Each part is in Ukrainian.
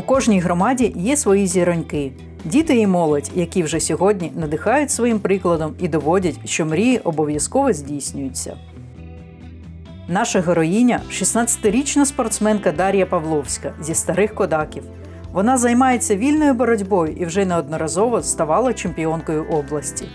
кожній громаді є свої зіроньки. Діти і молодь, які вже сьогодні надихають своїм прикладом і доводять, що мрії обов'язково здійснюються. Наша героїня 16-річна спортсменка Дар'я Павловська зі старих кодаків. Вона займається вільною боротьбою і вже неодноразово ставала чемпіонкою області.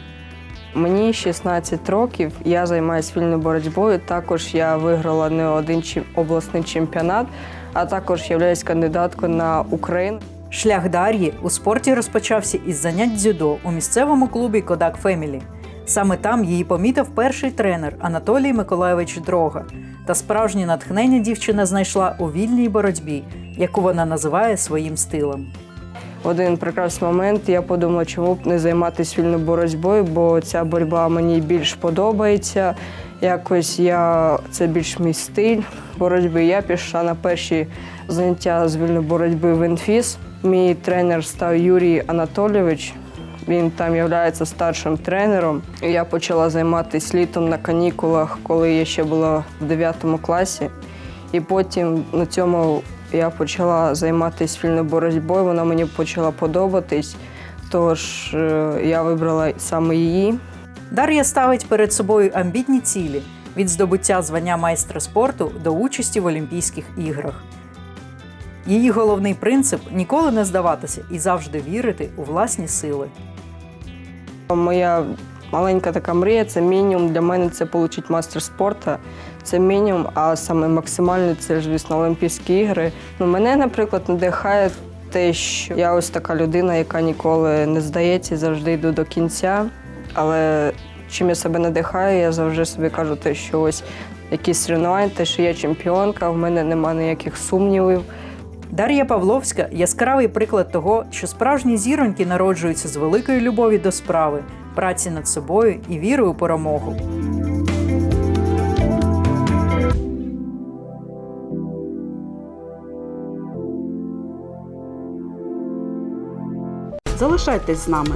Мені 16 років, я займаюся вільною боротьбою. Також я виграла не один обласний чемпіонат, а також являюсь кандидаткою на Україну. Шлях Дар'ї у спорті розпочався із занять дзюдо у місцевому клубі Кодак Фемілі. Саме там її помітив перший тренер Анатолій Миколайович Дрога. Та справжнє натхнення дівчина знайшла у вільній боротьбі, яку вона називає своїм стилем. Один прекрасний момент я подумала, чому б не займатися вільною боротьбою, бо ця боротьба мені більш подобається. Якось я це більш мій стиль боротьби. Я пішла на перші заняття з вільної боротьби в інфіс. Мій тренер став Юрій Анатолійович. Він там є старшим тренером. Я почала займатися літом на канікулах, коли я ще була в 9 класі. І потім на цьому я почала займатися вільною боротьбою, вона мені почала подобатись. Тож е, я вибрала саме її. Дар'я ставить перед собою амбітні цілі від здобуття звання майстра спорту до участі в Олімпійських іграх. Її головний принцип ніколи не здаватися і завжди вірити у власні сили. Моя маленька така мрія це мінімум. Для мене це отримати мастер спорту. Це мінімум, а саме максимально це ж, звісно, Олімпійські ігри. Ну, мене, наприклад, надихає те, що я ось така людина, яка ніколи не здається, завжди йду до кінця. Але чим я себе надихаю, я завжди собі кажу, те, що ось якісь соревнування, те, що я чемпіонка, в мене немає ніяких сумнівів. Дар'я Павловська яскравий приклад того, що справжні зіроньки народжуються з великої любові до справи, праці над собою і віри у перемогу. Залишайтесь з нами.